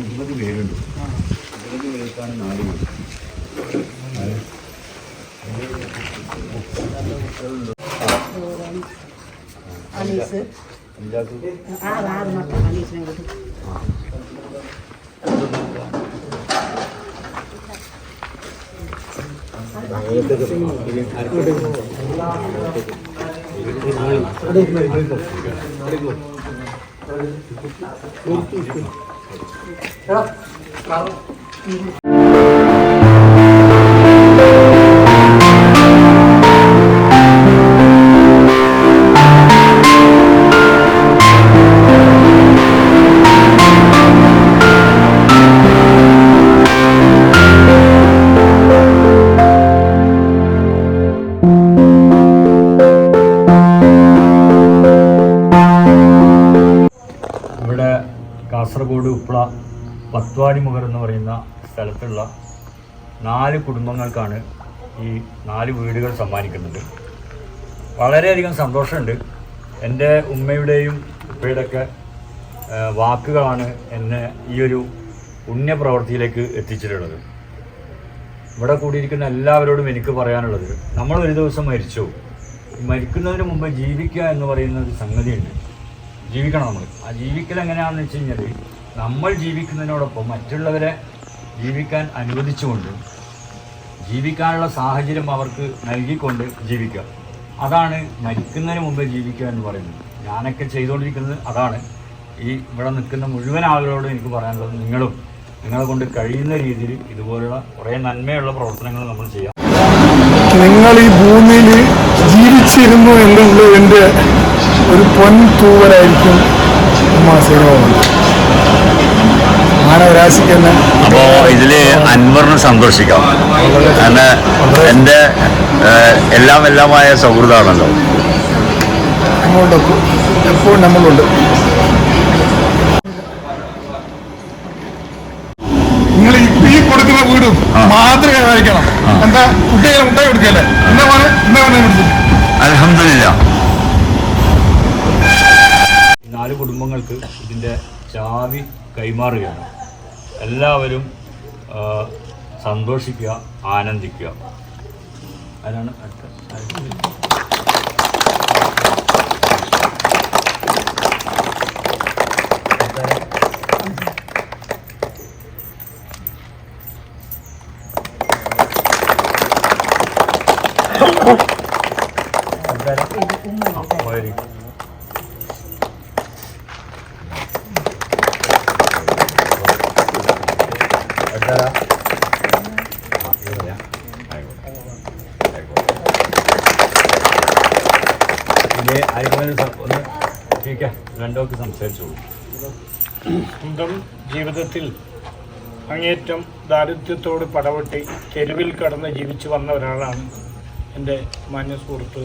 ഇരുപത് പേരുണ്ട് ഇരുപത് പേർക്കാണ് നാല് പേര് അഞ്ചാക്ക് ആറ് പത്വാടി മുഖർ എന്ന് പറയുന്ന സ്ഥലത്തുള്ള നാല് കുടുംബങ്ങൾക്കാണ് ഈ നാല് വീടുകൾ സമ്മാനിക്കുന്നത്. വളരെയധികം സന്തോഷമുണ്ട്. എന്റെ ഉമ്മയുടെയും ഉപ്പയുടെയൊക്കെ വാക്കുകളാണ് എന്നെ ഈ ഒരു എത്തിച്ചിട്ടുള്ളത്. ഇവിടെ കൂടിയിരിക്കുന്ന എല്ലാവരോടും എനിക്ക് പറയാനുള്ളത് നമ്മൾ ഒരു ദിവസം മരിച്ചു. മരിക്കുന്നതിന് മുമ്പ് ജീവിക്കുക എന്ന് പറയുന്ന ഒരു സംഗതിയുണ്ട്. ജീവിക്കണം നമ്മൾ. ആ ജീവിക്കൽ എങ്ങനെയാണെന്ന് വെച്ച് കഴിഞ്ഞാൽ നമ്മൾ ജീവിക്കുന്നതിനോടൊപ്പം മറ്റുള്ളവരെ ജീവിക്കാൻ അനുവദിച്ചുകൊണ്ട് ജീവിക്കാനുള്ള സാഹചര്യം അവർക്ക് നൽകിക്കൊണ്ട് ജീവിക്കുക. അതാണ് മരിക്കുന്നതിന് മുമ്പ് ജീവിക്കുക എന്ന് പറയുന്നത്. ഞാനൊക്കെ ചെയ്തുകൊണ്ടിരിക്കുന്നത് അതാണ്. ഈ ഇവിടെ നിൽക്കുന്ന മുഴുവൻ ആളുകളോടും എനിക്ക് പറയാനുള്ളത് നിങ്ങളും നിങ്ങളെ കൊണ്ട് കഴിയുന്ന രീതിയിൽ ഇതുപോലുള്ള കുറേ നന്മയുള്ള പ്രവർത്തനങ്ങൾ നമ്മൾ ചെയ്യാം. നിങ്ങൾ ഈ ഭൂമിയിൽ ജീവിച്ചിരുന്നു എന്നുള്ളതിന്റെ ഒരു പൊൻ തൂവലായിരിക്കും മാസികമാണ് മാനവരാശിക്ക് ഒരാശിക്കുന്നത് അപ്പോൾ ഇതിൽ അൻവറിന് സന്തോഷിക്കാം. കാരണം എന്റെ എല്ലാം എല്ലാമായ സൗഹൃദമാണല്ലോ. നമ്മളുടെ എപ്പോഴും നമ്മളുണ്ട്. നിങ്ങൾ ഈ കൊടുക്കുന്ന വീടും മാതൃക കാണിക്കണം. എന്താ? കുട്ടികളെ മുട്ടായി കൊടുക്കല്ലേ? എന്താ പോലെ എന്താ പോലെ അലഹമില്ല നാല് കുടുംബങ്ങൾക്ക് ഇതിന്റെ ചാവി കൈമാറുകയാണ്. എല്ലാവരും സന്തോഷിക്കുക ആനന്ദിക്കുക. അതിനാണ് അടുത്ത? സ്വന്തം ജീവിതത്തിൽ അങ്ങേറ്റം ദാരിദ്ര്യത്തോട് പടവെട്ടി തെരുവിൽ കടന്ന് ജീവിച്ചു വന്ന ഒരാളാണ് എന്റെ മാന്യ സുഹൃത്ത്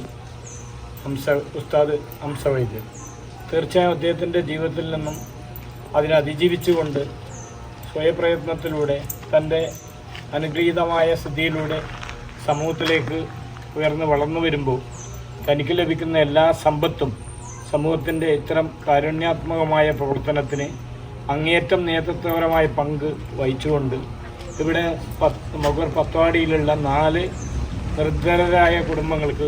ഹംസ ഉസ്താദ് ഹംസവൈദ്യൻ തീർച്ചയായും അദ്ദേഹത്തിന്റെ ജീവിതത്തിൽ നിന്നും അതിനെ അതിജീവിച്ചുകൊണ്ട് സ്വയപ്രയത്നത്തിലൂടെ തന്റെ അനുഗ്രഹീതമായ സ്ഥിതിയിലൂടെ സമൂഹത്തിലേക്ക് ഉയർന്ന് വളർന്നു വരുമ്പോൾ തനിക്ക് ലഭിക്കുന്ന എല്ലാ സമ്പത്തും സമൂഹത്തിന്റെ ഇത്തരം കാരുണ്യാത്മകമായ പ്രവർത്തനത്തിന് അങ്ങേയറ്റം നേതൃത്വപരമായ പങ്ക് വഹിച്ചുകൊണ്ട് ഇവിടെ പത്ത് മകർ പത്വാടിയിലുള്ള നാല് നിർദ്ധരരായ കുടുംബങ്ങൾക്ക്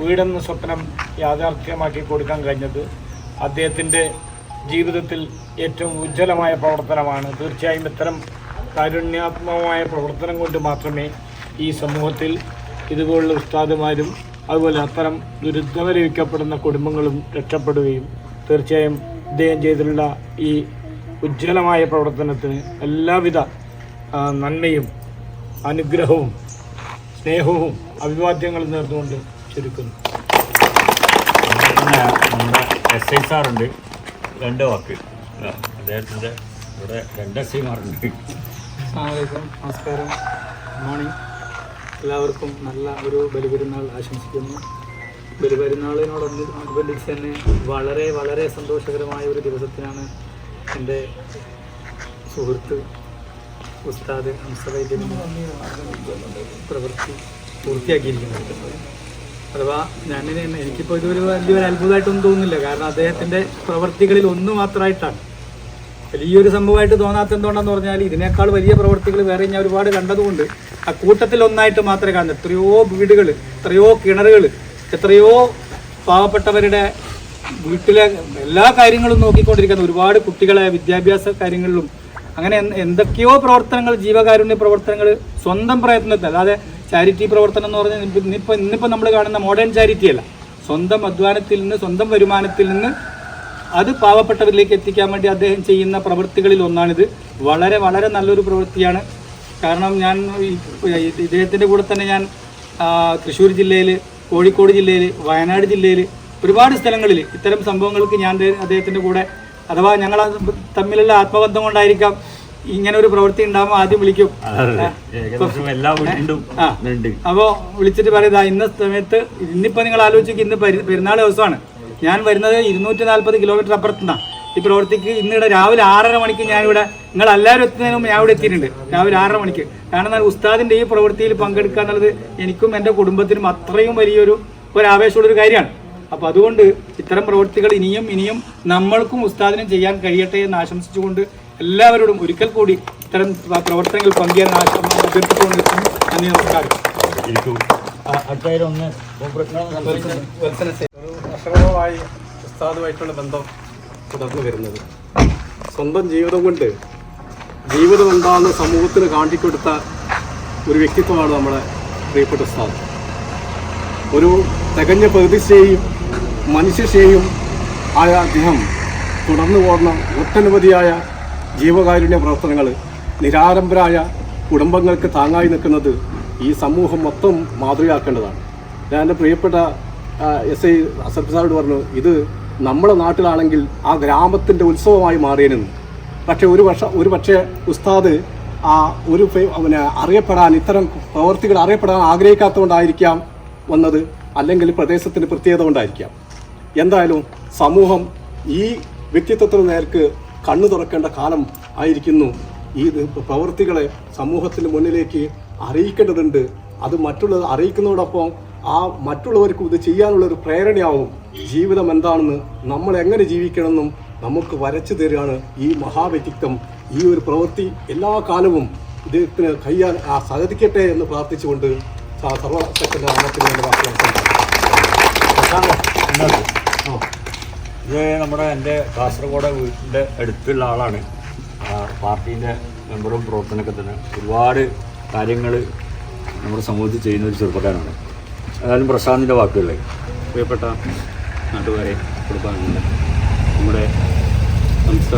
വീടെന്ന സ്വപ്നം യാഥാർത്ഥ്യമാക്കി കൊടുക്കാൻ കഴിഞ്ഞത് അദ്ദേഹത്തിന്റെ ജീവിതത്തിൽ ഏറ്റവും ഉജ്ജ്വലമായ പ്രവർത്തനമാണ്. തീർച്ചയായും ഇത്തരം കാരുണ്യാത്മകമായ പ്രവർത്തനം കൊണ്ട് മാത്രമേ ഈ സമൂഹത്തിൽ ഇതുപോലുള്ള ഉസ്താദുമാരും അതുപോലെ അത്തരം ദുരിതമരവിക്കപ്പെടുന്ന കുടുംബങ്ങളും രക്ഷപ്പെടുകയും തീർച്ചയായും ഇദ്ദേഹം ചെയ്തിട്ടുള്ള ഈ ഉജ്ജ്വലമായ പ്രവർത്തനത്തിന് എല്ലാവിധ നന്മയും അനുഗ്രഹവും സ്നേഹവും അഭിവാദ്യങ്ങളും നേർന്നുകൊണ്ട് ചുരുക്കുന്നു. നമ്മുടെ എസ് ഐ സാറുണ്ട്. രണ്ട് വാക്ക്. അദ്ദേഹത്തിന്റെ ഇവിടെ രണ്ട് എസ് ഐമാരുണ്ട്. അസ്സാമലൈക്കും നമസ്കാരം. മോർണിംഗ് എല്ലാവർക്കും നല്ല ഒരു ബലിപെരുന്നാൾ ആശംസിക്കുന്നു. ബലിപെരുന്നാളിനോടനുബന്ധിച്ച് തന്നെ വളരെ വളരെ സന്തോഷകരമായ ഒരു ദിവസത്തിനാണ് എന്റെ സുഹൃത്ത് ഉസ്താദ് ഹംസവൈദ്യനും പ്രവൃത്തി പൂർത്തിയാക്കിയിരിക്കുന്നത്. അഥവാ ഞാൻ എനിക്കിപ്പോൾ ഇതൊരു വലിയൊരു അത്ഭുതമായിട്ടൊന്നും തോന്നുന്നില്ല. കാരണം അദ്ദേഹത്തിന്റെ പ്രവൃത്തികളിൽ ഒന്ന് മാത്രമായിട്ടാണ്. വലിയൊരു സംഭവമായിട്ട് തോന്നാത്ത എന്തുകൊണ്ടെന്ന് പറഞ്ഞാൽ ഇതിനേക്കാൾ വലിയ പ്രവർത്തികൾ വേറെ ഞാൻ ഒരുപാട് കണ്ടതുകൊണ്ട് ആ കൂട്ടത്തിൽ ഒന്നായിട്ട് മാത്രമേ കാണുന്നു എത്രയോ വീടുകൾ എത്രയോ കിണറുകൾ എത്രയോ പാവപ്പെട്ടവരുടെ വീട്ടിലെ എല്ലാ കാര്യങ്ങളും നോക്കിക്കൊണ്ടിരിക്കുന്ന ഒരുപാട് കുട്ടികളെ വിദ്യാഭ്യാസ കാര്യങ്ങളിലും അങ്ങനെ എന്തൊക്കെയോ പ്രവർത്തനങ്ങൾ ജീവകാരുണ്യ പ്രവർത്തനങ്ങൾ സ്വന്തം പ്രയത്നത്തിൽ അല്ലാതെ ചാരിറ്റി പ്രവർത്തനം എന്ന് പറഞ്ഞാൽ ഇന്നിപ്പോൾ ഇന്നിപ്പോൾ നമ്മൾ കാണുന്ന മോഡേൺ ചാരിറ്റി അല്ല. സ്വന്തം അധ്വാനത്തിൽ നിന്ന് സ്വന്തം വരുമാനത്തിൽ നിന്ന് അത് പാവപ്പെട്ടവരിലേക്ക് എത്തിക്കാൻ വേണ്ടി അദ്ദേഹം ചെയ്യുന്ന പ്രവൃത്തികളിൽ ഒന്നാണിത്. വളരെ വളരെ നല്ലൊരു പ്രവൃത്തിയാണ്. കാരണം ഞാൻ ഇദ്ദേഹത്തിന്റെ കൂടെ തന്നെ ഞാൻ തൃശ്ശൂർ ജില്ലയിൽ കോഴിക്കോട് ജില്ലയിൽ വയനാട് ജില്ലയിൽ ഒരുപാട് സ്ഥലങ്ങളിൽ ഇത്തരം സംഭവങ്ങൾക്ക് ഞാൻ അദ്ദേഹത്തിന്റെ കൂടെ അഥവാ ഞങ്ങൾ തമ്മിലുള്ള ആത്മബന്ധം കൊണ്ടായിരിക്കാം ഇങ്ങനെ ഒരു പ്രവൃത്തി ഉണ്ടാകുമ്പോൾ ആദ്യം വിളിക്കും. അപ്പോൾ വിളിച്ചിട്ട് പറയുക ഇന്ന സമയത്ത് ഇന്നിപ്പോൾ നിങ്ങൾ ആലോചിക്കും ഇന്ന് പരി- പെരുന്നാൾ ദിവസമാണ്. ഞാൻ വരുന്നത് ഇരുന്നൂറ്റി നാൽപ്പത് കിലോമീറ്റർ അപ്പുറത്തുനിന്നാണ് ഈ പ്രവൃത്തിക്ക് ഇന്നിവിടെ രാവിലെ ആറര മണിക്ക് ഞാനിവിടെ നിങ്ങൾ എല്ലാവരും എത്തുന്നതിന് മുമ്പ് ഞാൻ ഇവിടെ എത്തിയിട്ടുണ്ട്. രാവിലെ ആറര മണിക്ക്. കാരണം ഉസ്താദിന്റെ ഈ പ്രവൃത്തിയിൽ പങ്കെടുക്കുക എന്നുള്ളത് എനിക്കും എന്റെ കുടുംബത്തിനും അത്രയും വലിയൊരു ഒരു ആവേശമുള്ളൊരു കാര്യമാണ്. അപ്പോൾ അതുകൊണ്ട് ഇത്തരം പ്രവൃത്തികൾ ഇനിയും ഇനിയും നമ്മൾക്കും ഉസ്താദിനും ചെയ്യാൻ കഴിയട്ടെ എന്ന് ആശംസിച്ചുകൊണ്ട് എല്ലാവരോടും ഒരിക്കൽ കൂടി ഇത്തരം പ്രവർത്തനങ്ങൾ പങ്കുചേരാൻ അഭ്യർത്ഥിച്ചുകൊണ്ട് നന്ദി നമസ്കാരം. വർഷങ്ങളോളായി ഉസ്താദുമായിട്ടുള്ള ബന്ധം തുടർന്നു വരുന്നത്. സ്വന്തം ജീവിതം കൊണ്ട് ജീവിതം എന്താണെന്ന് സമൂഹത്തിന് കാണിക്കൊടുത്ത ഒരു വ്യക്തിത്വമാണ് നമ്മുടെ പ്രിയപ്പെട്ട ഉസ്താദ്. ഒരു തികഞ്ഞ പ്രതിഷ്ഠയും മനുഷ്യശേയും ആയ അദ്ദേഹം തുടർന്നു പോകുന്ന ഒട്ടനവധിയായ ജീവകാരുണ്യ പ്രവർത്തനങ്ങൾ നിരാരംഭരായ കുടുംബങ്ങൾക്ക് താങ്ങായി നിൽക്കുന്നത് ഈ സമൂഹം മൊത്തം മാതൃകയാക്കേണ്ടതാണ്. ഞാൻ എന്റെ പ്രിയപ്പെട്ട എസ് ഐ അസഫ് പറഞ്ഞു ഇത് നമ്മുടെ നാട്ടിലാണെങ്കിൽ ആ ഗ്രാമത്തിന്റെ ഉത്സവമായി മാറിയെന്ന് പക്ഷേ ഒരു വർഷം ഒരു പക്ഷേ ഉസ്താദ് ആ ഒരു പിന്നെ അറിയപ്പെടാൻ ഇത്തരം പ്രവർത്തികൾ അറിയപ്പെടാൻ ആഗ്രഹിക്കാത്തതുകൊണ്ടായിരിക്കാം വന്നത് അല്ലെങ്കിൽ പ്രദേശത്തിന്റെ പ്രത്യേകത കൊണ്ടായിരിക്കാം. എന്തായാലും സമൂഹം ഈ വ്യക്തിത്വത്തിന് നേർക്ക് കണ്ണു തുറക്കേണ്ട കാലം ആയിരിക്കുന്നു. ഈ പ്രവൃത്തികളെ സമൂഹത്തിന് മുന്നിലേക്ക് അറിയിക്കേണ്ടതുണ്ട്. അത് മറ്റുള്ളവർ അറിയിക്കുന്നതോടൊപ്പം ആ മറ്റുള്ളവർക്കും ഇത് ചെയ്യാനുള്ളൊരു പ്രേരണയാവും. ജീവിതം എന്താണെന്ന് നമ്മൾ എങ്ങനെ ജീവിക്കണമെന്നും നമുക്ക് വരച്ചു തരികയാണ് ഈ മഹാവ്യക്തിത്വം. ഈ ഒരു പ്രവൃത്തി എല്ലാ കാലവും ഇദ്ദേഹത്തിന് കയ്യാൻ ആ സാധിക്കട്ടെ എന്ന് പ്രാർത്ഥിച്ചുകൊണ്ട് സ- സർവശക്തന്റെ നാമത്തിൽ വേണ്ടി ഇത് നമ്മുടെ എന്റെ കാസർഗോഡ് വീട്ടിന്റെ അടുത്തുള്ള ആളാണ്. പാർട്ടീന്റെ മെമ്പറും പ്രവർത്തനമൊക്കെ തന്നെ. ഒരുപാട് കാര്യങ്ങൾ നമ്മുടെ സമൂഹത്തിൽ ചെയ്യുന്ന ഒരു ചെറുപ്പക്കാരാണ് ഏതായാലും പ്രശാന്തിന്റെ വാക്കുകളെ. പ്രിയപ്പെട്ട നാട്ടുകാരെ കുടുംബാംഗങ്ങളെ നമ്മുടെ സംസ്ഥ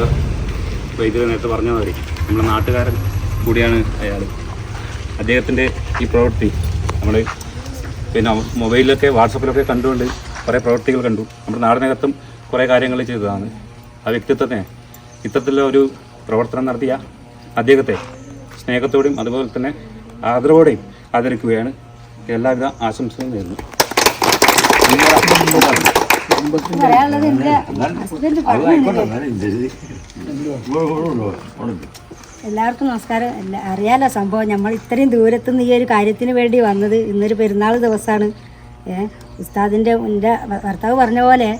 വൈദ്യുതി നേരത്തെ പറഞ്ഞ മാതിരി നമ്മുടെ നാട്ടുകാരൻ കൂടിയാണ് അയാൾ അദ്ദേഹത്തിന്റെ ഈ പ്രവൃത്തി നമ്മൾ പിന്നെ മൊബൈലിലൊക്കെ വാട്സപ്പിലൊക്കെ കണ്ടുകൊണ്ട് കുറേ പ്രവൃത്തികൾ കണ്ടു. നമ്മുടെ നാടിനകത്തും കുറേ കാര്യങ്ങൾ ചെയ്തതാണ്. ആ വ്യക്തിത്വത്തെ ഇത്തരത്തിലുള്ള ഒരു പ്രവർത്തനം നടത്തിയ അദ്ദേഹത്തെ സ്നേഹത്തോടെയും അതുപോലെ തന്നെ ആദരവോടെയും ആദരിക്കുകയാണ്. എല്ലാവിധ ആശംസകളും നേരുന്നു. എല്ലാവർക്കും നമസ്കാരം. അറിയാലോ സംഭവം. നമ്മൾ ഇത്രയും ദൂരത്തുനിന്ന് ഈ ഒരു കാര്യത്തിന് വേണ്ടി വന്നത് ഇന്നൊരു പെരുന്നാൾ ദിവസമാണ്. ഉസ്താദിന്റെ എന്റെ ഭർത്താവ് പറഞ്ഞ പോലെ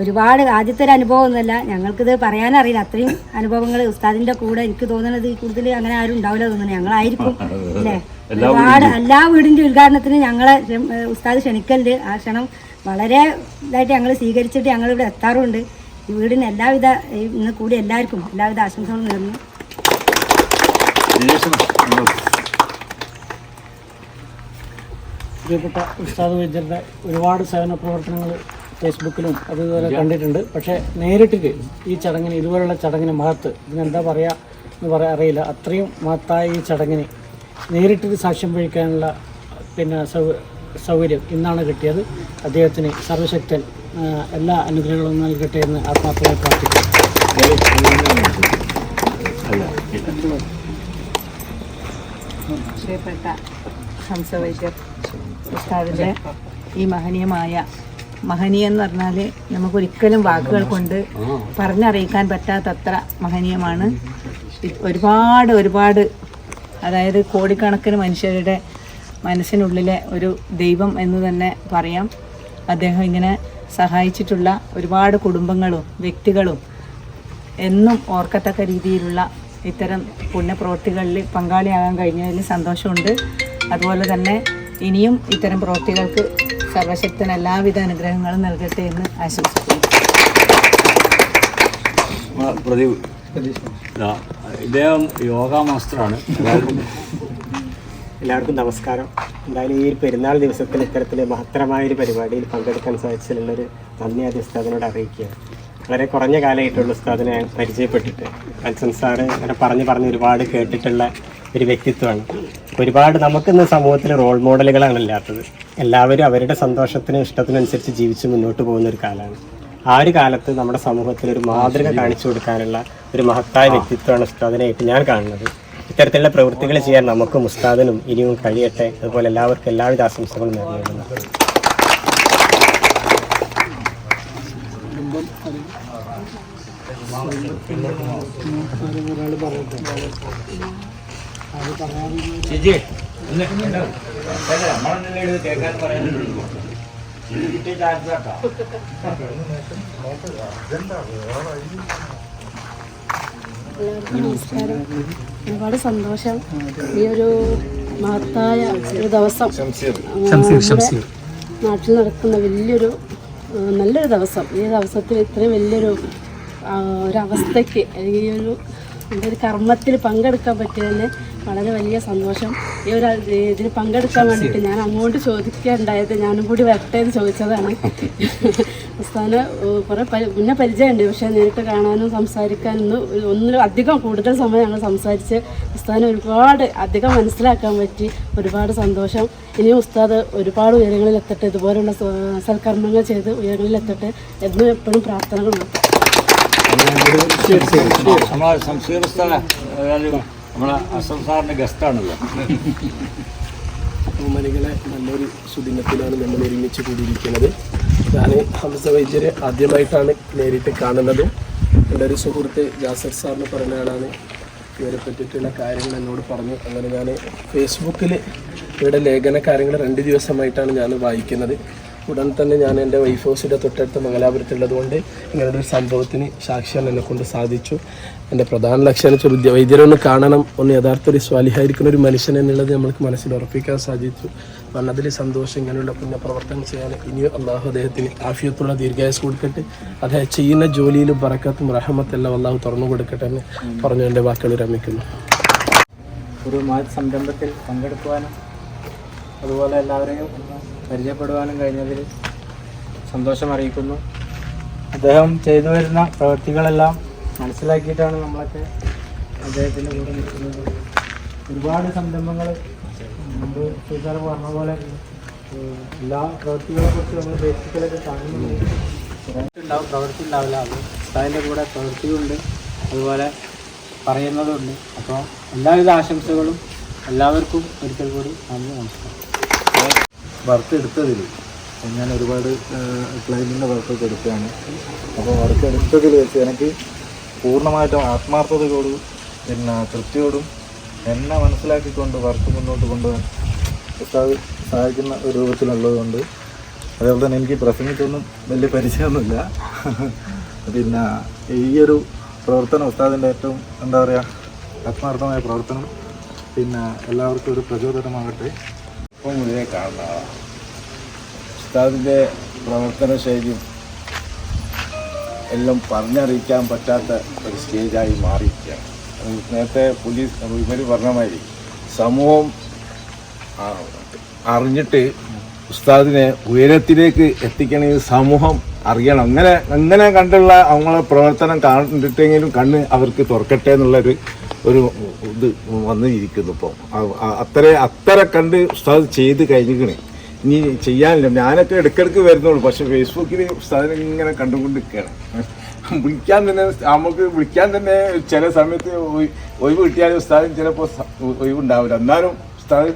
ഒരുപാട് ആദ്യത്തെ ഒരു അനുഭവം ഒന്നുമല്ല ഞങ്ങൾക്കിത് പറയാനറിയില്ല. അത്രയും അനുഭവങ്ങൾ ഉസ്താദിന്റെ കൂടെ എനിക്ക് തോന്നുന്നത് കൂടുതൽ അങ്ങനെ ആരും ഉണ്ടാവില്ല തോന്നുന്നു. ഞങ്ങളായിരിക്കും. അല്ലേ? ഒരുപാട് എല്ലാ വീടിന്റെ ഉദ്ഘാടനത്തിന് ഞങ്ങളെ ഉസ്താദ് ക്ഷണിക്കലുണ്ട്. ആ ക്ഷണം വളരെ ഇതായിട്ട് ഞങ്ങൾ സ്വീകരിച്ചിട്ട് ഞങ്ങളിവിടെ എത്താറുണ്ട്. ഈ വീടിന് എല്ലാവിധ ഇന്ന് കൂടി എല്ലാവർക്കും എല്ലാവിധ ആശംസകളും നേർന്നു പ്രിയപ്പെട്ട ഉസ്താദ് വൈദ്യരുടെ ഒരുപാട് സേവന പ്രവർത്തനങ്ങൾ ഫേസ്ബുക്കിലും അതുപോലെ കണ്ടിട്ടുണ്ട്. പക്ഷേ നേരിട്ടിട്ട് ഈ ചടങ്ങിന് ഇതുപോലുള്ള ചടങ്ങിന് മഹത്ത് ഇതിനെന്താ പറയുക എന്ന് പറയാൻ അറിയില്ല. അത്രയും മഹത്തായ ഈ ചടങ്ങിന് നേരിട്ടിട്ട് സാക്ഷ്യം വഹിക്കാനുള്ള പിന്നെ സൗ സൗകര്യം ഇന്നാണ് കിട്ടിയത്. അദ്ദേഹത്തിന് സർവശക്തൻ എല്ലാ അനുഗ്രഹങ്ങളും നൽകട്ടെ എന്ന് ആത്മാർത്ഥമായി പ്രാർത്ഥിക്കുന്നു. പ്രിയപ്പെട്ട ഹംസവൈദ്യർ ഉസ്താദിന്റെ ഈ മഹനീയമായ മഹനീയം എന്ന് പറഞ്ഞാൽ നമുക്കൊരിക്കലും വാക്കുകൾ കൊണ്ട് പറഞ്ഞറിയിക്കാൻ പറ്റാത്തത്ര മഹനീയമാണ്. ഒരുപാട് ഒരുപാട് അതായത് കോടിക്കണക്കിന് മനുഷ്യരുടെ മനസ്സിനുള്ളിലെ ഒരു ദൈവം എന്ന് തന്നെ പറയാം. അദ്ദേഹം ഇങ്ങനെ സഹായിച്ചിട്ടുള്ള ഒരുപാട് കുടുംബങ്ങളും വ്യക്തികളും എന്നും ഓർക്കത്തക്ക രീതിയിലുള്ള ഇത്തരം പുണ്യപ്രവൃത്തികളിൽ പങ്കാളിയാകാൻ കഴിഞ്ഞതിൽ സന്തോഷമുണ്ട്. അതുപോലെ തന്നെ ഇനിയും ഇത്തരം പ്രവൃത്തികൾക്ക് സർവശക്തൻ എല്ലാവിധ അനുഗ്രഹങ്ങളും നൽകട്ടെ എന്ന് ആശംസിക്കുന്നു. പ്രദീപ്. ഇദ്ദേഹം യോഗ മാസ്റ്ററാണ്. എല്ലാവർക്കും നമസ്കാരം. എന്തായാലും ഈ ഒരു പെരുന്നാൾ ദിവസത്തിൽ ഇത്തരത്തിൽ മഹത്തരമായ ഒരു പരിപാടിയിൽ പങ്കെടുക്കാൻ സാധിച്ചതിലുള്ളൊരു നന്ദി ആദ്യം ഉസ്താദിനോട് അറിയിക്കുകയാണ്. വളരെ കുറഞ്ഞ കാലമായിട്ടുള്ള ഉസ്താദിനെ പരിചയപ്പെട്ടിട്ട്. അൽസൻ സാറ് അങ്ങനെ പറഞ്ഞ് പറഞ്ഞ് ഒരുപാട് കേട്ടിട്ടുള്ള ഒരു വ്യക്തിത്വമാണ്. ഒരുപാട് നമുക്കിന്ന് സമൂഹത്തിൽ റോൾ മോഡലുകളാണ് ഇല്ലാത്തത്. എല്ലാവരും അവരുടെ സന്തോഷത്തിനും ഇഷ്ടത്തിനനുസരിച്ച് ജീവിച്ച് മുന്നോട്ട് പോകുന്ന ഒരു കാലമാണ്. ആ ഒരു കാലത്ത് നമ്മുടെ സമൂഹത്തിൽ ഒരു മാതൃക കാണിച്ചു കൊടുക്കാനുള്ള ഒരു മഹത്തായ വ്യക്തിത്വമാണ് ഉസ്താദിനായിട്ട് ഞാൻ കാണുന്നത്. ഇത്തരത്തിലുള്ള പ്രവൃത്തികൾ ചെയ്യാൻ നമുക്കും ഉസ്താദിനും ഇനിയും കഴിയട്ടെ. അതുപോലെ എല്ലാവർക്കും എല്ലാവിധ ആശംസകളും നേർന്നുകൊള്ളുന്നു ഒരാൾ ഇങ്ങോട്ട് അല്ല, നമ്മളെന്നല്ലേ ഇത് കേൾക്കാൻ പറയാനുള്ളൂ. ഇത് കിട്ടിയ chance ആട്ടോ. എല്ലാവർക്കും നമസ്കാരം. ഒരുപാട് സന്തോഷം. ഈ ഒരു മഹത്തായ ഒരു ദിവസം നാട്ടിൽ നടക്കുന്ന വലിയൊരു നല്ലൊരു ദിവസം. ഈ ദിവസത്തിൽ ഇത്രയും വലിയൊരു ഒരവസ്ഥയ്ക്ക് അല്ലെങ്കിൽ ഈ ഒരു എന്റെ ഒരു കർമ്മത്തിൽ പങ്കെടുക്കാൻ പറ്റിയതിന് വളരെ വലിയ സന്തോഷം. ഈ ഒരു ഇതിൽ പങ്കെടുക്കാൻ വേണ്ടിയിട്ട് ഞാൻ അങ്ങോട്ട് ചോദിക്കാനുണ്ടായത് ഞാനും കൂടി വരട്ടെ എന്ന് ചോദിച്ചതാണ്. ഉസ്താന് കുറേ മുന്നേ പരിചയമുണ്ട്. പക്ഷേ നേരിട്ട് കാണാനും സംസാരിക്കാനും ഒന്നും ഒന്നിലും അധികം കൂടുതൽ സമയം ഞങ്ങൾ സംസാരിച്ച് ഉസ്താദിനെ ഒരുപാട് അധികം മനസ്സിലാക്കാൻ പറ്റി. ഒരുപാട് സന്തോഷം. ഇനിയും ഉസ്താദ് ഒരുപാട് ഉയരങ്ങളിൽ ഇതുപോലുള്ള സൽക്കർമ്മങ്ങൾ ചെയ്ത് ഉയരങ്ങളിൽ എന്നും എപ്പോഴും സംസ്കൃത സ്ഥല അതായത് നമ്മളെ അസം സാറിന്റെ ഗസ്റ്റാണല്ലോ ബഹുമാനികളെ നല്ലൊരു സുദിനത്തിലാണ് നമ്മൾ ഒരുമിച്ച് കൂടിയിരിക്കുന്നത്. ഞാൻ ഹംസ വൈദ്യരെ ആദ്യമായിട്ടാണ് നേരിട്ട് കാണുന്നത്. എന്റെ ഒരു സുഹൃത്ത് ജാസർ സാറിന് പറഞ്ഞ ആളാണ്. ഇവരെ പറ്റിയിട്ടുള്ള കാര്യങ്ങൾ എന്നോട് പറഞ്ഞു. അങ്ങനെ ഞാൻ ഫേസ്ബുക്കിൽ ഇവരുടെ ലേഖന കാര്യങ്ങൾ രണ്ട് ദിവസമായിട്ടാണ് ഞാൻ വായിക്കുന്നത്. ഉടൻ തന്നെ ഞാൻ എന്റെ വൈഫ് ഹൗസിന്റെ തൊട്ടടുത്ത് മംഗലാപുരത്തുള്ളത് കൊണ്ട് ഇങ്ങനൊരു സംഭവത്തിന് സാക്ഷിയാൻ എന്നെ കൊണ്ട് സാധിച്ചു. എന്റെ പ്രധാന ലക്ഷ്യം എന്ന് വെച്ചാൽ വിദ്യ വൈദ്യരെ ഒന്ന് കാണണം ഒന്ന് യഥാർത്ഥ ഒരു സ്വാലിഹായിരിക്കുന്ന ഒരു മനുഷ്യൻ എന്നുള്ളത് നമ്മൾക്ക് മനസ്സിൽ ഉറപ്പിക്കാൻ സാധിച്ചു. വന്നതിൽ സന്തോഷം ഇങ്ങനെയുള്ള പുണ്യപ്രവർത്തനം ചെയ്യാൻ ഇനിയും അള്ളാഹു അദ്ദേഹത്തിന് ആഫിയത്തുള്ള ദീർഘായസ് കൊടുക്കട്ടെ. അദ്ദേഹം ചെയ്യുന്ന ജോലിയിലും പറക്കത്തും റഹമത്തെല്ലാം അള്ളാഹു തുറന്നു കൊടുക്കട്ടെ എന്ന് പറഞ്ഞു എന്റെ വാക്കുകൾ രമിക്കുന്നു ഒരു സംരംഭത്തിൽ പങ്കെടുക്കുവാനും അതുപോലെ എല്ലാവരെയും പരിചയപ്പെടുവാനും കഴിഞ്ഞതിൽ സന്തോഷം അറിയിക്കുന്നു. അദ്ദേഹം ചെയ്തു വരുന്ന പ്രവൃത്തികളെല്ലാം മനസ്സിലാക്കിയിട്ടാണ് നമ്മളൊക്കെ അദ്ദേഹത്തിന്റെ കൂടെ നിൽക്കുന്നത്. ഒരുപാട് സംരംഭങ്ങൾ മുമ്പ് ടീച്ചർ പറഞ്ഞ പോലെ എല്ലാ പ്രവൃത്തികളെ കുറിച്ച് നമ്മൾ ബേസിക്കലൊക്കെ കാണുന്നുണ്ട്. ഉണ്ടാവും പ്രവൃത്തി ഉണ്ടാവില്ല അത് അതിന്റെ കൂടെ പ്രവൃത്തിയുണ്ട് അതുപോലെ പറയുന്നതുണ്ട്. അപ്പോൾ എല്ലാവിധ ആശംസകളും എല്ലാവർക്കും ഒരിക്കൽ കൂടി നന്ദി നമസ്കാരം. വർക്ക് എടുത്തതിൽ ഞാൻ ഒരുപാട് ക്ലൈന്റിന്റെ വർക്കൊക്കെ എടുക്കുകയാണ്. അപ്പോൾ വർക്ക് എടുത്തതിൽ വെച്ച് എനിക്ക് പൂർണമായിട്ടും ആത്മാർത്ഥതയോടും പിന്നെ തൃപ്തിയോടും എന്നെ മനസ്സിലാക്കിക്കൊണ്ട് വർക്ക് മുന്നോട്ട് കൊണ്ടുപോകാൻ സഹായിക്കുന്ന ഒരു രൂപത്തിലുള്ളതുകൊണ്ട് അതേപോലെ തന്നെ എനിക്ക് പ്രസംഗിച്ചൊന്നും വലിയ പരിചയമൊന്നുമില്ല. പിന്നെ ഈ ഒരു പ്രവർത്തനം ഉസ്താദിന്റെ ഏറ്റവും എന്താ പറയുക ആത്മാർത്ഥമായ പ്രവർത്തനം പിന്നെ എല്ലാവർക്കും ഒരു പ്രചോദനമാകട്ടെ. ഇപ്പം മുഴുവൻ കാണുന്ന ഉസ്താദിന്റെ പ്രവർത്തന ശൈലിയും എല്ലാം പറഞ്ഞറിയിക്കാൻ പറ്റാത്ത ഒരു സ്റ്റേജായി മാറിയിരിക്കുകയാണ്. നേരത്തെ പോലീസ് ഇവർ പറഞ്ഞ മാതിരി സമൂഹം അറിഞ്ഞിട്ട് ഉസ്താദിനെ ഉയരത്തിലേക്ക് എത്തിക്കണമെങ്കിൽ സമൂഹം അറിയണം. അങ്ങനെ അങ്ങനെ കണ്ടുള്ള അവങ്ങളെ പ്രവർത്തനം കണ്ടിട്ടെങ്കിലും കണ്ണ് അവർക്ക് തുറക്കട്ടെ എന്നുള്ളൊരു ഒരു ഇത് വന്നിരിക്കുന്നു ഇപ്പോൾ അത്ര അത്ര കണ്ട് ഉസ്താദ് ചെയ്ത് കഴിഞ്ഞിക്കണേ ഇനി ചെയ്യാനില്ല. ഞാനൊക്കെ ഇടയ്ക്കിടയ്ക്ക് വരുന്നുള്ളൂ. പക്ഷെ ഫേസ്ബുക്കിൽ ഉസ്താദിനെ ഇങ്ങനെ കണ്ടുകൊണ്ടിരിക്കുകയാണ്. വിളിക്കാൻ തന്നെ നമുക്ക് വിളിക്കാൻ തന്നെ ചില സമയത്ത് ഒഴിവ് കിട്ടിയാലും ഉസ്താദിന് ചിലപ്പോൾ ഒഴിവുണ്ടാവില്ല. എന്നാലും ഉസ്താദ്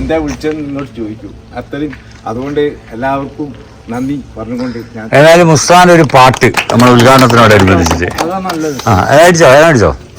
എന്താ വിളിച്ചതെന്ന് എന്നോട് ചോദിക്കൂ. അത്രയും അതുകൊണ്ട് എല്ലാവർക്കും നന്ദി പറഞ്ഞുകൊണ്ട് ഏതായാലും മുസ്താൻ ഒരു പാട്ട് നമ്മുടെ ഉദ്ഘാടനത്തിനോടനുബന്ധിച്ചിട്ട് അതാ നല്ലത്. ആ ഏതടിച്ചോ ഏതടിച്ചോ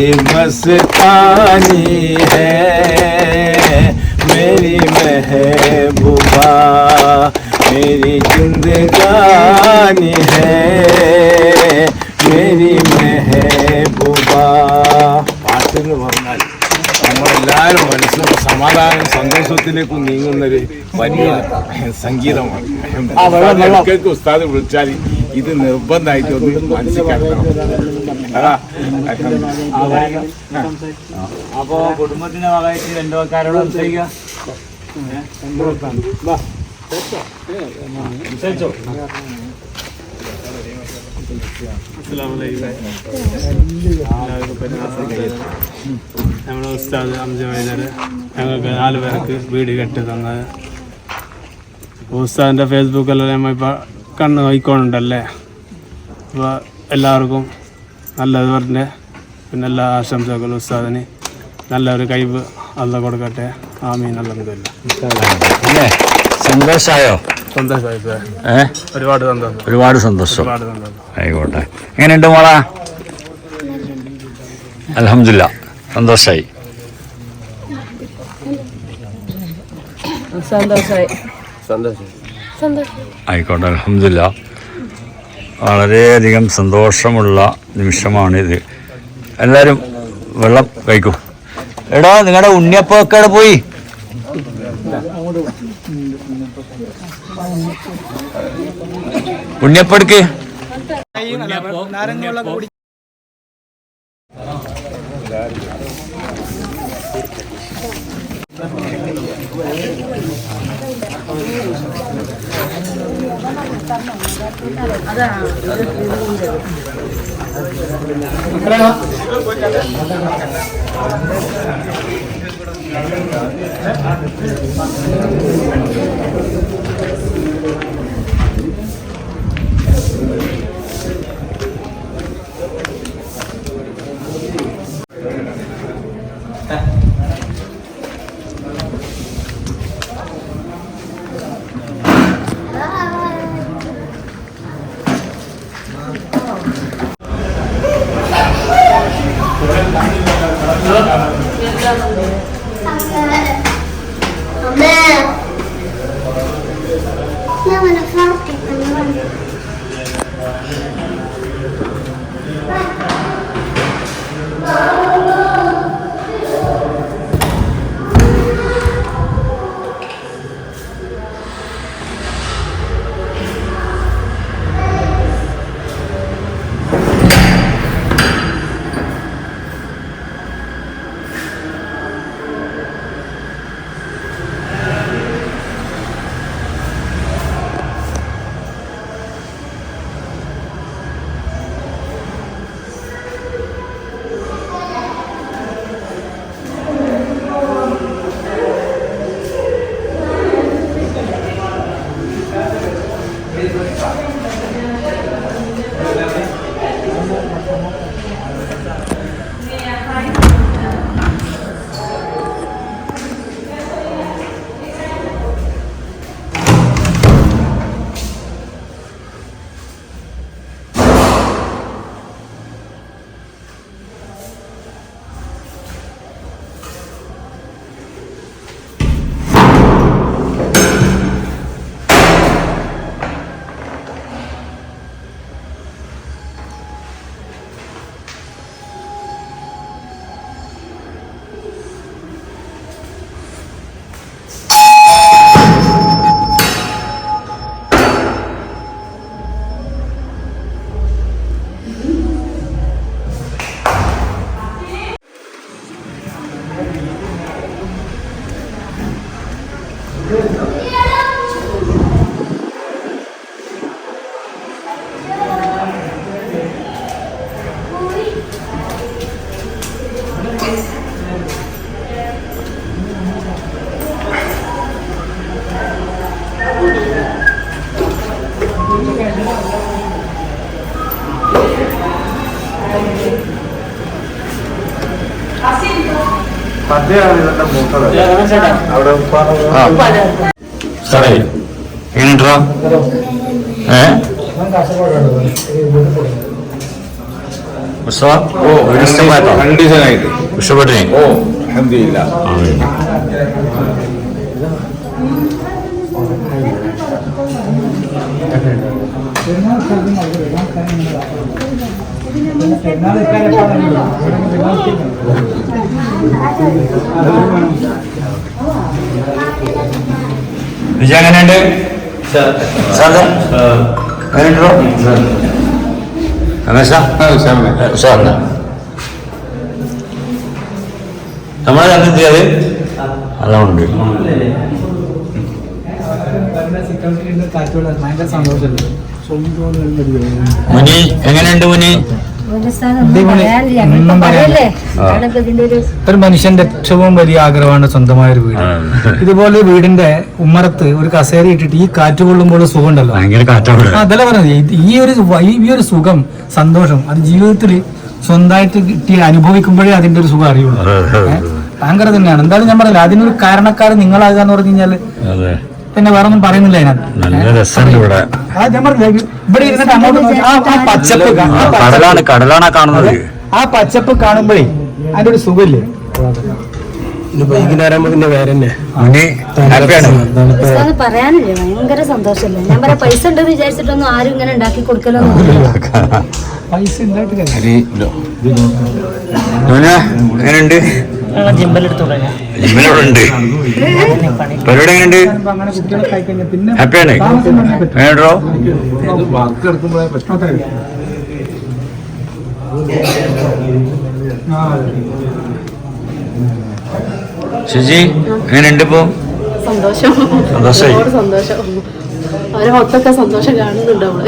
मेरी मस्तानी है मेरी महबूबा मेरी जिंदगानी है मेरी महबूबा। പാട്ടെന്ന് പറഞ്ഞാൽ നമ്മളെല്ലാവരും മനസ്സും സമാധാനം സന്തോഷത്തിലേക്ക് നീങ്ങുന്നൊരു വലിയ സംഗീതമാണ്. ഉസ്താദ് വിളിച്ചാൽ ഇത് നിർബന്ധമായിട്ട് ഒന്ന് മനസ്സിലാക്കണം. അതാ അപ്പോ കുടുംബത്തിന്റെ ഭാഗമായിട്ട് രണ്ടു ആൾക്കാരോട് സംസാരിക്കുക സംസാരിച്ചോ ഉസ്താദ് അംജ വൈദ്യർ ഞങ്ങൾക്ക് നാല് പേർക്ക് വീട് കെട്ടി തന്നത്. ഉസ്താദിന്റെ ഫേസ്ബുക്കിലെല്ലാം ഇപ്പോൾ കണ്ണ് നോയിക്കോണുണ്ടല്ലേ അപ്പോൾ എല്ലാവർക്കും നല്ലത് പറഞ്ഞ് പിന്നെ എല്ലാ ആശംസകളും ഉസ്താദിന് നല്ലൊരു കഴിവ് അല്ല കൊടുക്കട്ടെ. ആമീൻ. അല്ലെന്നില്ല സന്തോഷമായോ സന്തോഷമായി സാർ ഏ? ഒരുപാട് സന്തോഷം. ഒരുപാട് സന്തോഷം. ഒരുപാട് സന്തോഷം. ആയിക്കോട്ടെ. എങ്ങനെയുണ്ട് മോളാ? അലഹമില്ല സന്തോഷായി. സന്തോഷമായി ആയിക്കോട്ടെ അലഹമില്ല വളരെയധികം സന്തോഷമുള്ള നിമിഷമാണിത്. എല്ലാവരും വെള്ളം കഴിക്കും. എടാ നിങ്ങളുടെ ഉണ്ണിയപ്പൊക്കെ അവിടെ പോയി? ഉണ്ണിയപ്പടുക്ക് നാരങ്ങ അതാണ്. Yeah. എങ്ങനെയുണ്ടോ ഏ ഇഷ്ടപ്പെട്ടേ ഓ അഹമ്മദില്ല വിജയ എങ്ങനെയുണ്ട്? എങ്ങനെയുണ്ടോ ഉഷാറിന് നമ്മളെ രണ്ടും ചെയ്യാതെ? അതുകൊണ്ട് മുനി എങ്ങനെയുണ്ട് മുനി? ഒരു ഒരു മനുഷ്യന്റെ ഏറ്റവും വലിയ ആഗ്രഹമാണ് സ്വന്തമായ ഒരു വീട് ഇതുപോലെ വീടിന്റെ ഉമ്മറത്ത് ഒരു കസേര ഇട്ടിട്ട് ഈ കാറ്റ് കൊള്ളുമ്പോൾ സുഖം ഉണ്ടല്ലോ അതല്ല പറഞ്ഞത്. ഈ ഒരു ഈ ഒരു സുഖം സന്തോഷം അത് ജീവിതത്തിൽ സ്വന്തമായിട്ട് കിട്ടി അനുഭവിക്കുമ്പോഴേ അതിന്റെ ഒരു സുഖം അറിയുള്ളൂ? ഭയങ്കര തന്നെയാണ്. എന്തായാലും ഞാൻ പറഞ്ഞില്ല അതിനൊരു കാരണക്കാരൻ നിങ്ങളാകുക എന്ന് പറഞ്ഞു കഴിഞ്ഞാൽ അതെ. പിന്നെ വേറെ ഒന്നും പറയുന്നില്ല അതിനകത്ത്. നല്ല രസമുണ്ട് ഇവിടെ. ആ ഞാൻ പറഞ്ഞില്ല ഇവിടെ ഇരുന്നിട്ട് അങ്ങോട്ട് നോക്കി. ആ ആ പച്ചപ്പ് കാ- ആ പച്ചപ്പ്. കടലാണ് കടലാണ് കാണുന്നത്. ആ പച്ചപ്പ് കാണുമ്പോഴേ അതിന്റെ ഒരു സുഖമില്ലേ? വൈകുന്നേരം പിന്നെ വേറെ തന്നെ. മുനി ഹാപ്പിയാണ്. ഉസ്താദ് പറയാനില്ലേ? ഭയങ്കര സന്തോഷല്ലേ ഞാൻ പറയാം പൈസ ഉണ്ടെന്ന് വിചാരിച്ചിട്ടൊന്നും ആരും ഇങ്ങനെ ഉണ്ടാക്കി കൊടുക്കലൊന്നും പൈസ എങ്ങനെയുണ്ട് ജിമ്മിലൂടെ ഉണ്ട് പരിപാടി എങ്ങനെയുണ്ട്? അങ്ങനെ കുട്ടികളൊക്കെ ആയി കഴിഞ്ഞാൽ പിന്നെ ഹാപ്പിയാണ് എങ്ങനെയുണ്ടോ? വർക്ക് എടുക്കുമ്പോഴേ പറ്റും ശുചി എങ്ങനെയുണ്ട് ഇപ്പോ? സന്തോഷം. സന്തോഷം. അവരെ മൊത്തൊക്കെ സന്തോഷം കാണുന്നുണ്ട് അവൾ